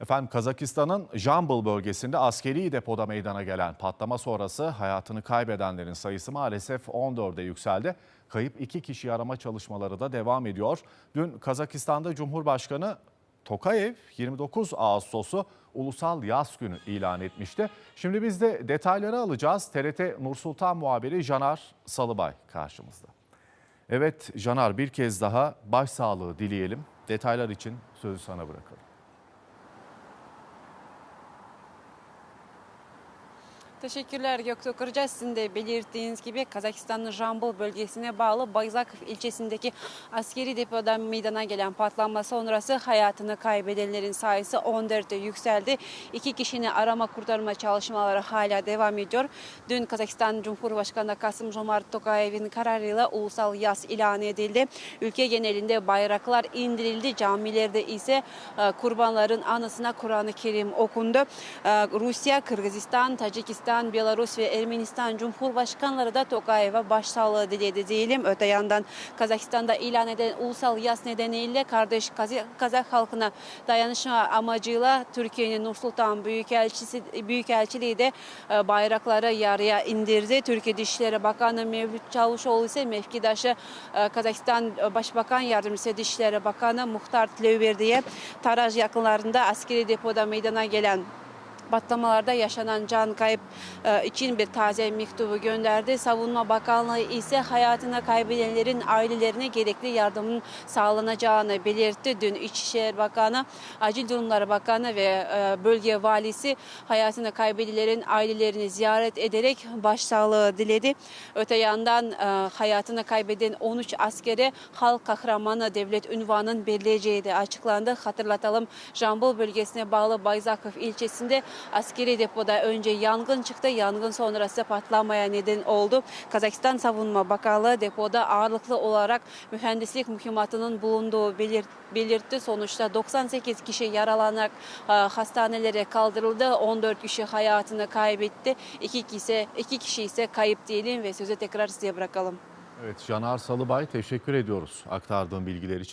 Efendim Kazakistan'ın Jambul bölgesinde askeri depoda meydana gelen patlama sonrası hayatını kaybedenlerin sayısı maalesef 14'e yükseldi. Kayıp iki kişi arama çalışmaları da devam ediyor. Dün Kazakistan'da Cumhurbaşkanı Tokayev 29 Ağustos'u Ulusal Yas Günü ilan etmişti. Şimdi biz de detayları alacağız. TRT Nur Sultan muhabiri Canar Salıbay karşımızda. Evet Canar bir kez daha başsağlığı dileyelim. Detaylar için sözü sana bırakalım. Teşekkürler Göktuğ Kırca. Sizin de belirttiğiniz gibi Kazakistan'ın Jambul bölgesine bağlı Bayzakov ilçesindeki askeri depoda meydana gelen patlama sonrası hayatını kaybedenlerin sayısı 14'e yükseldi. İki kişinin arama kurtarma çalışmaları hala devam ediyor. Dün Kazakistan Cumhurbaşkanı Kasım Jomart Tokayev'in kararıyla ulusal yas ilan edildi. Ülke genelinde bayraklar indirildi. Camilerde ise e, kurbanların anısına Kur'an-ı Kerim okundu. E, Rusya, Kırgızistan, Tacikistan, Belarus ve Ermenistan Cumhurbaşkanları da Tokayev'e başsağlığı diledi diyelim. Öte yandan Kazakistan'da ilan edilen ulusal yas nedeniyle kardeş Kazak, Kazak halkına dayanışma amacıyla Türkiye'nin Nursultan Büyükelçisi Büyükelçiliği de e, bayrakları yarıya indirdi. Türkiye Dışişleri Bakanı Mevlüt Çavuşoğlu ise mevkidaşı e, Kazakistan Başbakan Yardımcısı Dışişleri Bakanı Muhtar Tlevverdi'ye Taraj yakınlarında askeri depoda meydana gelen patlamalarda yaşanan can kayıp e, için bir taze mektubu gönderdi. Savunma Bakanlığı ise hayatını kaybedenlerin ailelerine gerekli yardımın sağlanacağını belirtti. Dün İçişleri Bakanı, Acil Durumlar Bakanı ve e, bölge valisi hayatını kaybedenlerin ailelerini ziyaret ederek başsağlığı diledi. Öte yandan e, hayatını kaybeden 13 askere halk kahramanı devlet ünvanının verileceği de açıklandı. Hatırlatalım Jambul bölgesine bağlı Bayzakov ilçesinde askeri depoda önce yangın çıktı. Yangın sonrası patlamaya neden oldu. Kazakistan Savunma Bakanlığı depoda ağırlıklı olarak mühendislik mühimmatının bulunduğu belir- belirtti. Sonuçta 98 kişi yaralanarak e, hastanelere kaldırıldı. 14 kişi hayatını kaybetti. İki kişi, iki kişi ise kayıp diyelim ve sözü tekrar size bırakalım. Evet Canar Salıbay teşekkür ediyoruz aktardığın bilgiler için.